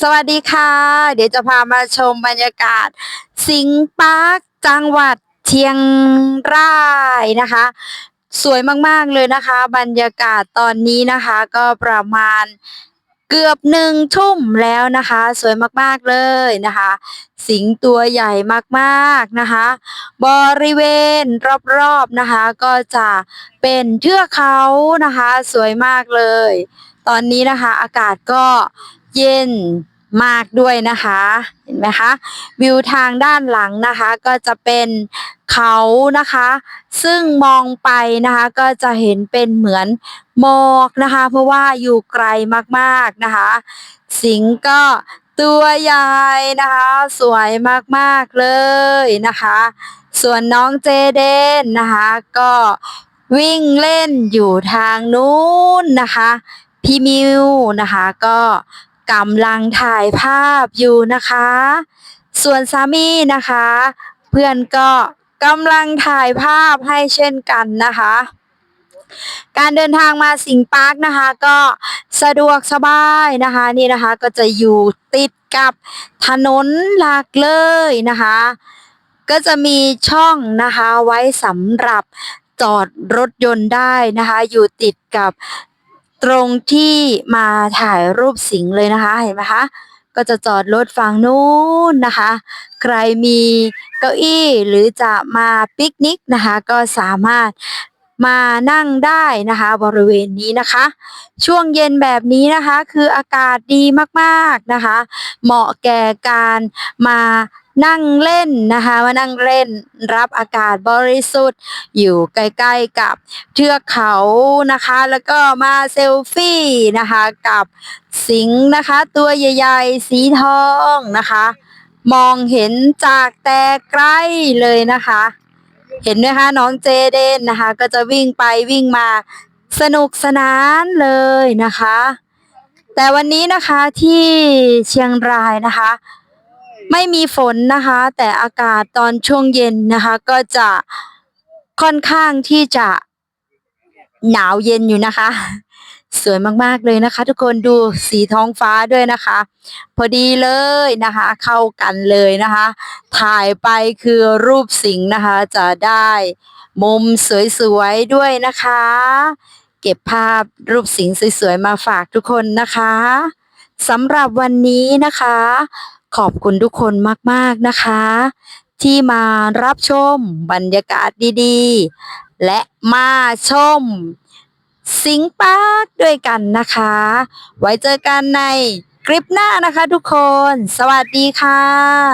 สวัสดีค่ะ เดี๋ยวจะพามาชมบรรยากาศ สิงห์ปาร์คจังหวัดเชียงรายนะคะ สวยมากๆเลยนะคะ บรรยากาศตอนนี้นะคะ ก็ประมาณเกือบหนึ่งทุ่มแล้วนะคะ สวยมากๆเลยนะคะ สิงตัวใหญ่มากๆนะคะ บริเวณรอบๆนะคะ ก็จะเป็นเทือกเขานะคะ สวยมากเลย ตอนนี้นะคะ อากาศก็ เย็นมากด้วยนะคะ เห็นไหมคะ วิวทางด้านหลังนะคะก็จะเป็นเขานะคะ ซึ่งมองไปนะคะก็จะเห็นเป็นเหมือนหมอกนะคะ เพราะว่าอยู่ไกลมากๆนะคะ สิงห์ก็ตัวใหญ่นะคะ สวยมากๆเลยนะคะ ส่วนน้องเจเดนนะคะ ก็วิ่งเล่นอยู่ทางนู้นนะคะ พี่มิวนะคะก็ กำลังถ่ายภาพอยู่นะคะ ส่วนสามีนะคะ เพื่อนก็กำลังถ่ายภาพให้เช่นกันนะคะ การเดินทางมาสิงปาร์คนะคะ ก็สะดวกสบายนะคะนี่นะคะก็จะอยู่ติดกับถนนหลักเลยนะคะ ก็จะมีช่องนะคะไว้สำหรับจอดรถยนต์ได้นะคะ อยู่ติดกับ ตรงที่มาถ่ายรูปสิงเลยนะคะเห็นไหมคะก็จะจอดรถฝั่งนู้นนะคะ ใครมีเก้าอี้หรือจะมาปิกนิกนะคะ ก็สามารถมานั่งได้นะคะ บริเวณนี้นะคะ ช่วงเย็นแบบนี้นะคะ คืออากาศดีมากๆนะคะ เหมาะแก่การมา นั่งเล่นนะคะมานั่งเล่นรับอากาศบริสุทธิ์ อยู่ใกล้ๆกับเทือกเขานะคะ แล้วก็มาเซลฟี่นะคะกับสิงห์นะคะ ตัวใหญ่ๆ สีทองนะคะ มองเห็นจากแต่ไกลเลยนะคะ เห็นไหมคะน้องเจเดนนะคะ ก็จะวิ่งไปวิ่งมาสนุกสนานเลยนะคะ แต่วันนี้นะคะที่เชียงรายนะคะ ไม่มีฝนนะคะ แต่อากาศตอนช่วงเย็นนะคะ ก็จะค่อนข้างที่จะหนาวเย็นอยู่นะคะ สวยมากๆเลยนะคะ ทุกคนดูสีท้องฟ้าด้วยนะคะ พอดีเลยนะคะ เข้ากันเลยนะคะ ถ่ายไปคือรูปสิงห์นะคะ จะได้มุมสวยๆด้วยนะคะ เก็บภาพรูปสิงห์สวยๆมาฝากทุกคนนะคะสำหรับวันนี้นะคะ ขอบคุณทุกคนมาก ๆ นะคะ ที่มารับชมบรรยากาศดีๆ และมาชมสิงห์ปาร์คด้วยกันนะคะ ไว้เจอกันในคลิปหน้านะคะทุกคน สวัสดีค่ะ